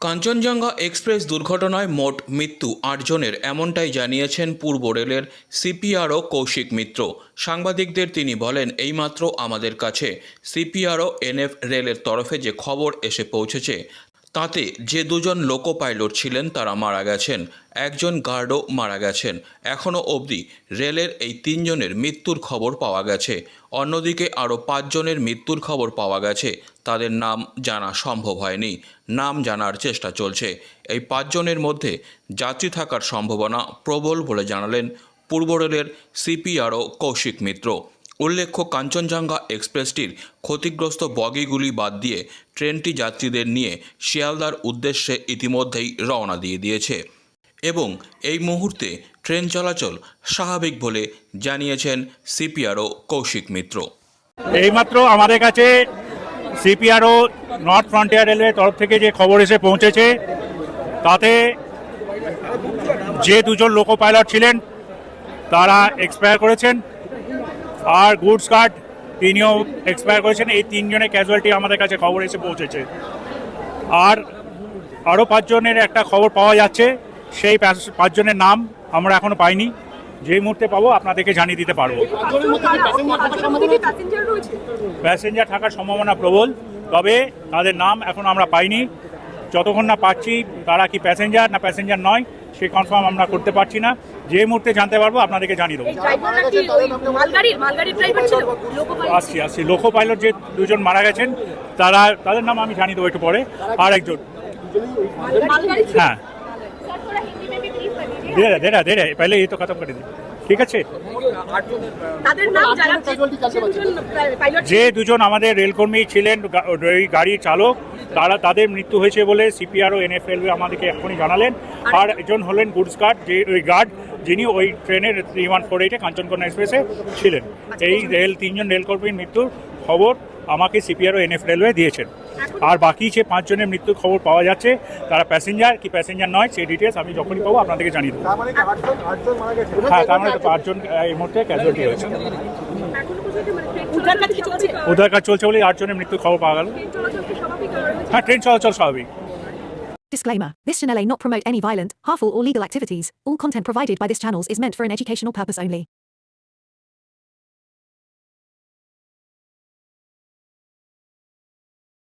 Kanchenjunga express দুর্ঘটনায় মোট মৃত্যু আটজনের, এমনটাই জানিয়েছেন পূর্ব রেলের সিপিআরও কৌশিক মিত্র। সাংবাদিকদের তিনি বলেন, এইমাত্র আমাদের কাছে সিপিআরও, এনএফ রেলের তরফে যে খবর এসে পৌঁছেছে তাতে যে দুজন লোকো পাইলট ছিলেন তারা মারা গেছেন, একজন গার্ডও মারা গেছেন। এখনও অবধি রেলের এই তিনজনের মৃত্যুর খবর পাওয়া গেছে। অন্যদিকে আরও পাঁচজনের মৃত্যুর খবর পাওয়া গেছে। তাদের নাম জানা সম্ভব হয়নি। নাম জানার চেষ্টা চলছে। এই পাঁচজনের মধ্যে যাত্রী থাকার সম্ভাবনা প্রবল বলে জানালেন পূর্ব রেলের সিপিআরও কৌশিক মিত্র। উল্লেখ্য, কাঞ্চনজঙ্ঘা এক্সপ্রেসটির ক্ষতিগ্রস্ত বগিগুলি বাদ দিয়ে ট্রেনটি যাত্রীদের নিয়ে শিয়ালদার উদ্দেশ্যে ইতিমধ্যেই রওনা দিয়ে দিয়েছে এবং এই মুহূর্তে ট্রেন চলাচল স্বাভাবিক বলে জানিয়েছেন সিপিআরও কৌশিক মিত্র। এইমাত্র আমাদের কাছে সিপিআরও নর্থ ফ্রন্টিয়ার রেলওয়ের তরফ থেকে যে খবর এসে পৌঁছেছে, তাতে যে দুজন লোকো পাইলট ছিলেন, তারা এক্সপায়ার করেছেন। আর গুডস গার্ড তিনিও এক্সপায়ার করেছেন। এই তিনজনের ক্যাজুয়ালিটি আমাদের কাছে খবর এসে পৌঁছেছে। আর আরও পাঁচজনের একটা খবর পাওয়া যাচ্ছে। সেই পাঁচজনের নাম আমরা এখনও পাইনি। যেই মুহূর্তে পাবো আপনাদেরকে জানিয়ে দিতে পারব। প্যাসেঞ্জার থাকার সম্ভাবনা প্রবল, তবে তাদের নাম এখন আমরা পাইনি। যতক্ষণ না পাচ্ছি তারা কি প্যাসেঞ্জার না প্যাসেঞ্জার নয় সে কনফার্ম আমরা করতে পারছি না। যে মুহূর্তে জানতে পারব আপনাদেরকে জানিয়ে দেবো। আসছি আসছি। লোকো পাইলট যে দুজন মারা গেছেন তারা তাদের নাম আমি জানিয়ে দেবো একটু পরে। আর একজন। হ্যাঁ। দে দে পহলে এই তো খতম করে দিই ঠিক আছে? তাদের নাম যারা যে দুজন পাইলট যে দুজন আমাদের রেলকর্মী ছিলেন ওই গাড়ির চালক তারা তাদের মৃত্যু হয়েছে বলে সিপিআর ও এনএফএল আমাদেরকে এখনই জানালেন। আর একজন হলেন গুডস গার্ড যে ওই গার্ড যিনি ওই ট্রেনের থ্রি ওয়ান ফোর এইটে কাঞ্চনকন্যা এক্সপ্রেসে ছিলেন। এই রেল তিনজন রেলকর্মীর মৃত্যুর খবর আমাকে সিপিআর ও এনএফ রেলওয়ে দিয়েছেন আর বাকি যে পাঁচজনের মৃত্যুর খবর পাওয়া যাচ্ছে তারা প্যাসেঞ্জার কি প্যাসেঞ্জার নয় সেই ডিটেলস আমি যখনই পাবো আপনাদেরকে জানিয়ে দেবো। তার মানে হ্যাঁ তার মানে পাঁচজন এই মুহূর্তে ক্যাজুয়ালিটি হয়েছে। উদ্ধার কাজ কি চলছে উদ্ধার কাজ চলছে বলে আটজনের মৃত্যুর খবর পাওয়া গেল ট্রেন চলাচল কি স্বাভাবিক রয়েছে হ্যাঁ ট্রেন চলাচল স্বাভাবিক Disclaimer This channel may not promote any violent, harmful, or legal activities. All content provided by this channel is meant for an educational purpose only.